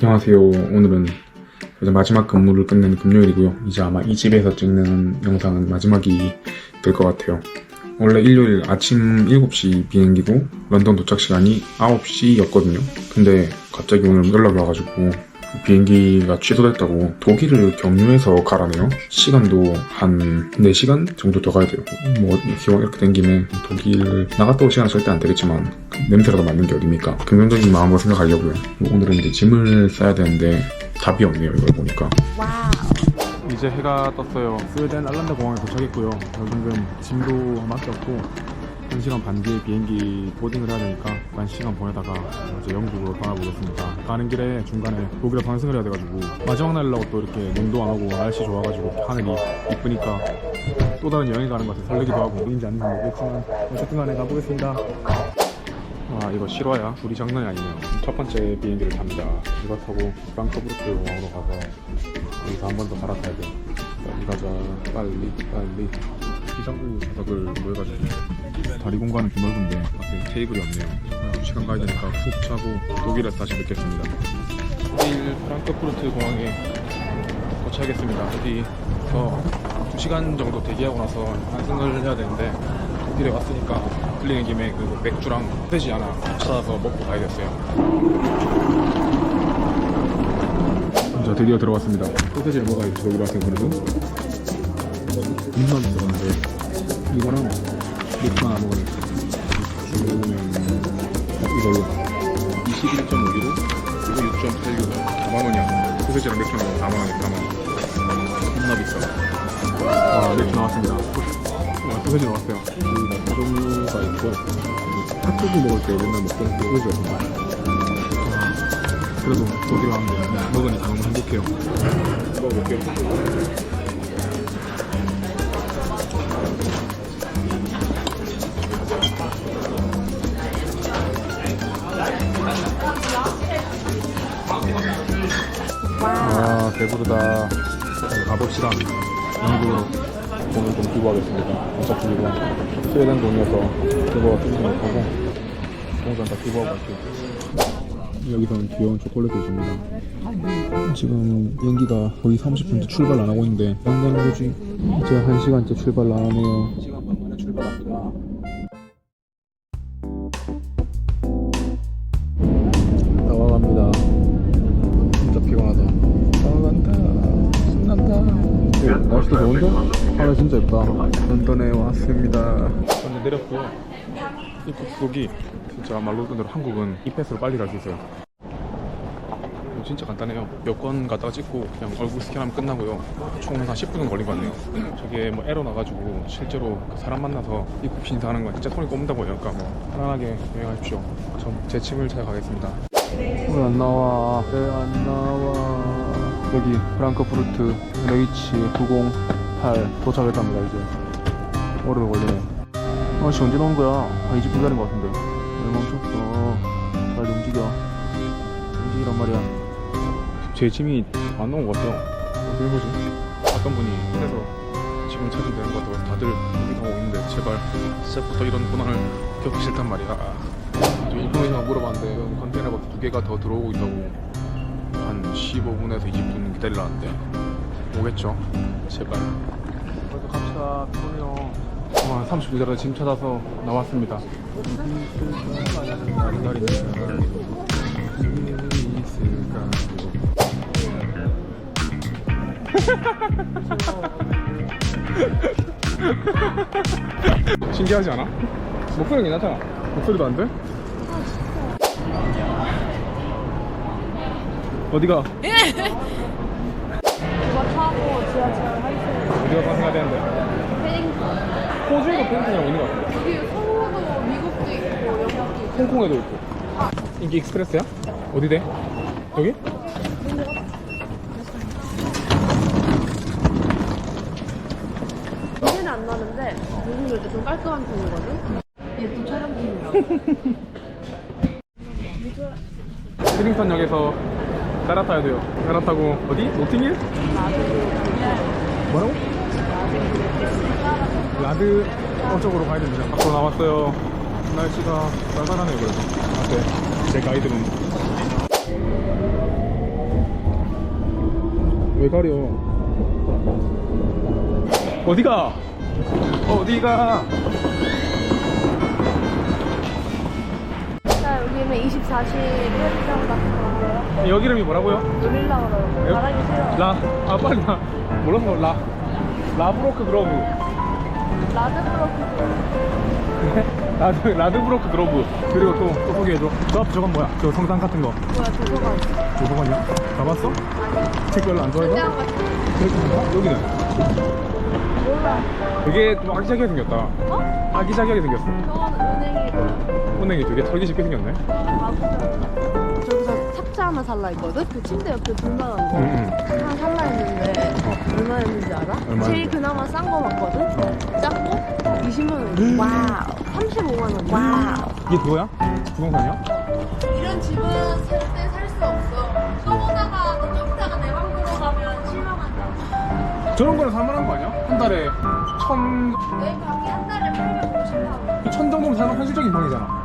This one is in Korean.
안녕하세요. 오늘은 이제 마지막 근무를 끝낸 금요일이고요. 이제 아마 이 집에서 찍는 영상은 마지막이 될 것 같아요. 원래 일요일 아침 7시 비행기고 런던 도착 시간이 9시였거든요. 근데 갑자기 오늘 연락이 와가지고 비행기가 취소됐다고 독일을 경유해서 가라네요. 시간도 한 4시간 정도 더 가야 돼요. 뭐 기왕 이렇게 된 김에 독일 나갔다 올 시간은 절대 안 되겠지만 냄새라도 맡는 게 어딥니까? 긍정적인 마음으로 생각하려고요. 뭐 오늘은 이제 짐을 싸야 되는데 답이 없네요. 이걸 보니까. 이제 해가 떴어요. 스웨덴 알란다 공항에 도착했고요. 지금 짐도 맡겼고 1시간 반 뒤에 비행기 보딩을 해야 되니까 한 시간 보내다가 이제 영국으로 떠나보겠습니다. 가는 길에 중간에 독일에 방송을 해야 돼가지고 마지막 날이라고 또 이렇게 눈도 안 오고 날씨 좋아가지고 하늘이 이쁘니까 또 다른 여행 가는 것 같아서 설레기도 하고 인지 아닌지 모르겠지만 어쨌든 간에 가보겠습니다. 아 이거 실화야? 둘이 장난이 아니네요. 첫 번째 비행기를 탑니다. 이거 타고 프랑크푸르트 공항으로 가서 여기서 한 번 더 갈아타야 돼. 빨리 가자. 빨리 빨리. 비상구 좌석을 모여가지고 다리 공간은 좀 넓은데 앞에 테이블이 없네요. 아, 시간 가야 되니까 훅 차고 독일에서 다시 뵙겠습니다. 독일 프랑크푸르트 공항에 도착했습니다. 여기서 2시간 정도 대기하고 나서 환승을 해야 되는데 독일에 왔으니까 들리는 김에 그 맥주랑 되지 않아 찾아서 먹고 가야겠어요. 자 드디어 들어왔습니다. 소세지를 먹어야지 왔으면 그래도 입만 들어갔는데 이거랑 맥주 하나 먹어야겠어. 맥주 먹으면 이걸로 21.5유로 이거 6.8유로 4만 원이야. 소세지랑 맥주 나오면 4만 원이야. 4만 원. 겁나 비싸. 아 맥주 나왔습니다. 와, 소세지 나왔어요. 여기가 종류가 있고 핫도그 먹을 때 맨날 먹던 그 소세지였습니다. 그래도 독일 왔는데 먹으니까 너무 행복해요. 먹어볼게요. 아 배부르다. 가봅시다. 영국으로 돈을 좀 끼고 하겠습니다. 어차피 이거 스웨덴 돈이어서 그거 쓰지 못하고 동전 다 끼고 하고 갈게요. 여기서는 귀여운 초콜릿도 있습니다. 지금 비행기가 거의 30분째 출발 안 하고 있는데 안 가는 거지? 이제 1시간째 출발 안 하네요. 날씨도 좋은데? 하늘 진짜 예쁘다. 런던에 왔습니다. 완전 내렸고요. 입국 속이 진짜 말로 그대로 한국은 이 패스로 빨리 갈 수 있어요. 이거 진짜 간단해요. 여권 갖다가 찍고 그냥 얼굴 스캔하면 끝나고요. 총 한 10분은 걸린 것 같네요. 저게 뭐 에러 나가지고 실제로 그 사람 만나서 입국 심사하는 건 진짜 손이 꼽는다고 해요. 그러니까 뭐 편안하게 여행하십시오. 전 제 침을 찾아가겠습니다. 왜 안 나와? 왜 안 나와? 여기 프랑크푸르트 NH908 도착했답니다 이제. 오래 걸리네. 아씨 언제 나온 거야? 아, 이집 기다린 것 같은데. 왜 멈췄어? 빨리 움직여. 움직이란 말이야. 제 짐이 안 나온 것 같아요. 어떻게 보지? 어떤 분이 해서 지금 찾으면 되는 것 같다고 다들 여기 가고 있는데 제발 시작부터 이런 고난을 겪기 싫단 말이야. 저 인포메이션 물어봤는데 이런 컨테이너가 두 개가 더 들어오고 있다고 한 15분에서 20분 기다리라는데 오겠죠? 제발. 그래서 갑시다. 피곤해요. 와, 30분 기다려 짐 찾아서 나왔습니다. 신기하지 않아? 목소리 괜찮잖아. 목소리도 안 돼? 어디가? 이거 타고 지하철 한세 어디가 방송해야 되는데? 패딩턴 호주에도 펜션이라고 있는 것 같은데? 여기 서울도 미국도 있고 영국도 있고 홍콩에도 있고. 인기 익스프레스야? 어디 돼? 여기? 안 나는데 요즘 이렇게 좀 깔끔한 편이거든 얘 또 촬영 중이야 패딩턴역에서 따라타야 돼요. 따라타고 어디? 노팅힐? 뭐라고? 라드 어 쪽으로 가야 됩니다. 밖으로 나왔어요. 날씨가 쌀쌀하네요, 그래도. 앞에 제 가이드는 왜 가려? 어디가? 어디가? 여기는 24시 편의점 같은 건데요. 여기 이름이 뭐라고요? 놀리려고 그러고. 여- 말하기 싫어. 라, 아 빨리 나 몰라서 라 라브로크 그로브 라드브로크 라드 라드브로크 그로브 그리고 또, 또 소개해줘 저 저건 뭐야? 저 성당 같은 거 뭐야, 도서관. 도서관이야? 가봤어? 책 별로 안 좋아해서? 여기 여기는 몰라. 되게 좀 아기자기하게 생겼다 어? 아기자기하게 생겼어 저건 은행이고. 은행이 되게 털기 쉽게 생겼네 저기서 탁자 하나 살라 했거든? 그 침대 옆에 불만한 거. 응응 하나 살라 했는데 얼마였는지 알아? 얼마였는데? 제일 그나마 싼 거 맞거든? 어. 작고 20만 원. 와우. 35만 원. 와우. 이게 그거야? 부동산이야? 이런 집은 살 때 살 수 없어. 써보다가 좀 있다가 내맘 들어가면 실망한다. 저런 거는 살만한 거 아니야? 한 달에 천, 내 방이 한 달에 850만 원. 천 정도면 살만 현실적인 방이잖아